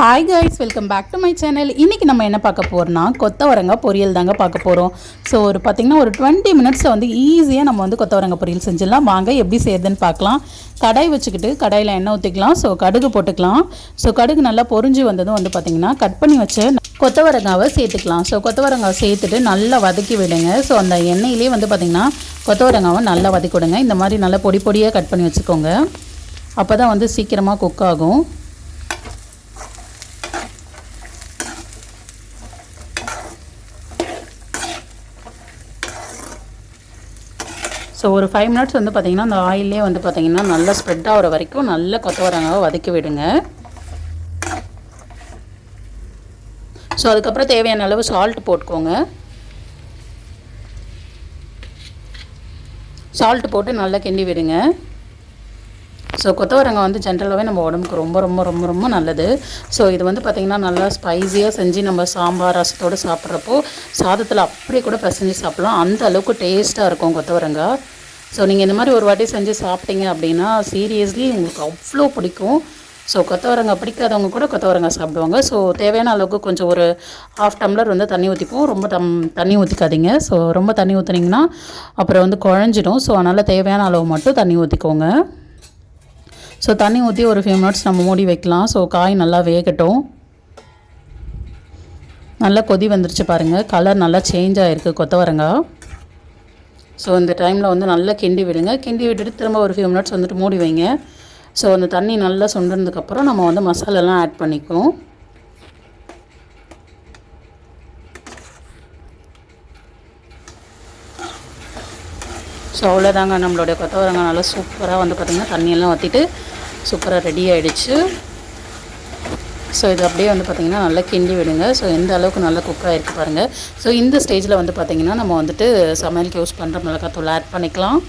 Hi guys welcome back to my channel இன்றைக்கி நம்ம என்ன பார்க்க போகிறோம்னா கொத்தவரங்காய் பொரியல் தாங்க பார்க்க போகிறோம் ஸோ ஒரு பார்த்திங்கன்னா ஒரு டுவெண்ட்டி மினிட்ஸில் வந்து ஈஸியாக நம்ம வந்து கொத்தவரங்காய் பொரியல் செஞ்சிடலாம். வாங்க எப்படி செய்யுதுன்னு பார்க்கலாம். கடாய் வச்சுக்கிட்டு கடாயில் எண்ணெய் ஊற்றிக்கலாம் ஸோ கடுகு போட்டுக்கலாம். ஸோ கடுகு நல்லா பொரிஞ்சு வந்ததும் வந்து பார்த்திங்கன்னா கட் பண்ணி வச்சு கொத்தவரங்காவை சேர்த்துக்கலாம். ஸோ கொத்தவரங்காவை சேர்த்துட்டு நல்லா வதக்கி விடுங்க. ஸோ அந்த எண்ணெயிலே வந்து பார்த்திங்கன்னா கொத்தவரங்காவை நல்லா வதக்கி விடுங்க. இந்த மாதிரி நல்லா பொடி பொடியாக கட் பண்ணி வச்சுக்கோங்க. அப்போ தான் வந்து சீக்கிரமாக குக் ஆகும். ஸோ ஒரு ஃபைவ் மினிட்ஸ் வந்து பார்த்திங்கன்னா அந்த ஆயிலே வந்து பார்த்திங்கன்னா நல்லா ஸ்ப்ரெட் ஆகிற வரைக்கும் நல்லா கொத்தவரங்காவை வதக்கி விடுங்க. ஸோ அதுக்கப்புறம் தேவையான அளவு சால்ட் போட்டுக்கோங்க. சால்ட் போட்டு நல்லா கிண்டி விடுங்க. ஸோ கொத்தவரங்காய் வந்து ஜென்ரலாகவே நம்ம உடம்புக்கு ரொம்ப ரொம்ப ரொம்ப ரொம்ப நல்லது. ஸோ இது வந்து பார்த்திங்கன்னா நல்லா ஸ்பைஸியாக செஞ்சு நம்ம சாம்பார் ரசத்தோடு சாப்பிட்றப்போ சாதத்தில் அப்படியே கூட பிசைஞ்சு சாப்பிட்லாம். அந்த அளவுக்கு டேஸ்ட்டாக இருக்கும் கொத்தவரங்காய். ஸோ நீங்கள் இந்த மாதிரி ஒரு வாட்டி செஞ்சு சாப்பிட்டீங்க அப்படின்னா சீரியஸ்லி உங்களுக்கு அவ்வளோ பிடிக்கும். ஸோ கொத்தவரங்காய் பிடிக்காதவங்க கூட கொத்தவரங்காய் சாப்பிடுவாங்க. ஸோ தேவையான அளவுக்கு கொஞ்சம் ஒரு ஹாஃப் டம்ளர் வந்து தண்ணி ஊற்றிப்போம் ரொம்ப தம் தண்ணி ஊற்றிக்காதீங்க ஸோ ரொம்ப தண்ணி ஊற்றுனீங்கன்னா அப்புறம் வந்து குழஞ்சிடும். ஸோ அதனால் தேவையான அளவு மட்டும் தண்ணி ஊற்றிக்கோங்க ஸோ தண்ணி ஊற்றி ஒரு ஃபியூ மினிட்ஸ் நம்ம மூடி வைக்கலாம். ஸோ காய் நல்லா வேகட்டும். நல்லா கொதி வந்துருச்சு பாருங்கள் கலர் நல்லா சேஞ்ச் ஆகிருக்கு கொத்தவரங்காய் ஸோ இந்த டைமில் வந்து நல்லா கிண்டி விடுங்க. கிண்டி விட்டுட்டு திரும்ப ஒரு ஃபியூ மினிட்ஸ் வந்துட்டு மூடி வைங்க. ஸோ அந்த தண்ணி நல்லா சுண்டுனதுக்கப்புறம் நம்ம வந்து மசாலாலாம் ஆட் பண்ணிக்குவோம். ஸோ அவ்வளோதாங்க நம்மளுடைய கொத்தவரங்காய் நல்லா சூப்பராக வந்து பார்த்திங்கன்னா தண்ணியெல்லாம் ஊற்றிட்டு சூப்பராக ரெடி ஆகிடுச்சு ஸோ இது அப்படியே வந்து பார்த்திங்கன்னா நல்லா கிண்டி விடுங்க. ஸோ எந்த அளவுக்கு நல்லா குக் ஆகிருக்கு பாருங்கள் ஸோ இந்த ஸ்டேஜில் வந்து பார்த்திங்கன்னா நம்ம வந்துட்டு சமையலுக்கு யூஸ் பண்ணுற மிளகாத்தூள் ஆட் பண்ணிக்கலாம்.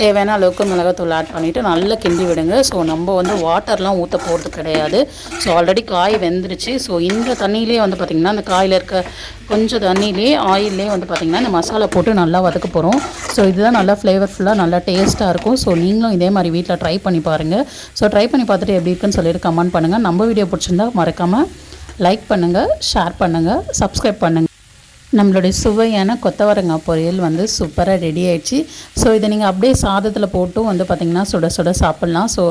தேவையான அளவுக்கு மிளகாத்தூள் ஆட் பண்ணிவிட்டு நல்லா கிண்டி விடுங்க. ஸோ நம்ம வந்து வாட்டர்லாம் ஊற்ற போகிறது கிடையாது. ஸோ ஆல்ரெடி காய் வெந்துருச்சு. ஸோ இந்த தண்ணியிலே வந்து பார்த்திங்கன்னா அந்த காயில் இருக்க கொஞ்சம் தண்ணியிலே ஆயிலே வந்து பார்த்திங்கன்னா இந்த மசாலா போட்டு நல்லா வதக்க போகிறோம் ஸோ இதுதான் நல்லா ஃப்ளேவர்ஃபுல்லாக நல்லா டேஸ்ட்டாக இருக்கும். ஸோ நீங்களும் இதே மாதிரி வீட்டில் ட்ரை பண்ணி பாருங்கள் ஸோ ட்ரை பண்ணி பார்த்துட்டு எப்படி இருக்குன்னு சொல்லிட்டு கமெண்ட் பண்ணுங்கள் நம்ம வீடியோ பிடிச்சிருந்தா மறக்காமல் லைக் பண்ணுங்கள் ஷேர் பண்ணுங்கள் சப்ஸ்கிரைப் பண்ணுங்கள் நம்மளுடைய சுவையான கொத்தவரங்காய் பொரியல் வந்து சூப்பராக ரெடி ஆயிடுச்சு. ஸோ இதை நீங்கள் அப்படியே சாதத்தில் போட்டும் வந்து பார்த்திங்கன்னா சுட சுட சாப்பிட்லாம். ஸோ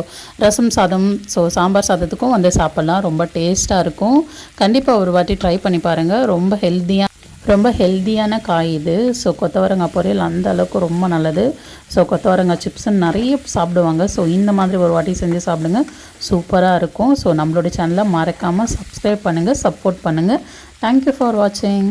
ரசம் சாதம் ஸோ சாம்பார் சாதத்துக்கும் வந்து சாப்பிட்லாம். ரொம்ப டேஸ்ட்டாக இருக்கும். கண்டிப்பாக ஒரு வாட்டி ட்ரை பண்ணி பாருங்கள் ரொம்ப ஹெல்த்தியாக ரொம்ப ஹெல்த்தியான காய் இது. ஸோ கொத்தவரங்காய் பொரியல் அந்த அளவுக்கு ரொம்ப நல்லது. ஸோ கொத்தவரங்காய் சிப்ஸ்ன்னு நிறைய சாப்பிடுவாங்க. ஸோ இந்த மாதிரி ஒரு வாட்டி செஞ்சு சாப்பிடுங்க. சூப்பராக இருக்கும். ஸோ நம்மளுடைய சேனலை மறக்காமல் சப்ஸ்கிரைப் பண்ணுங்கள் சப்போர்ட் பண்ணுங்கள் தேங்க்யூ ஃபார் வாட்சிங்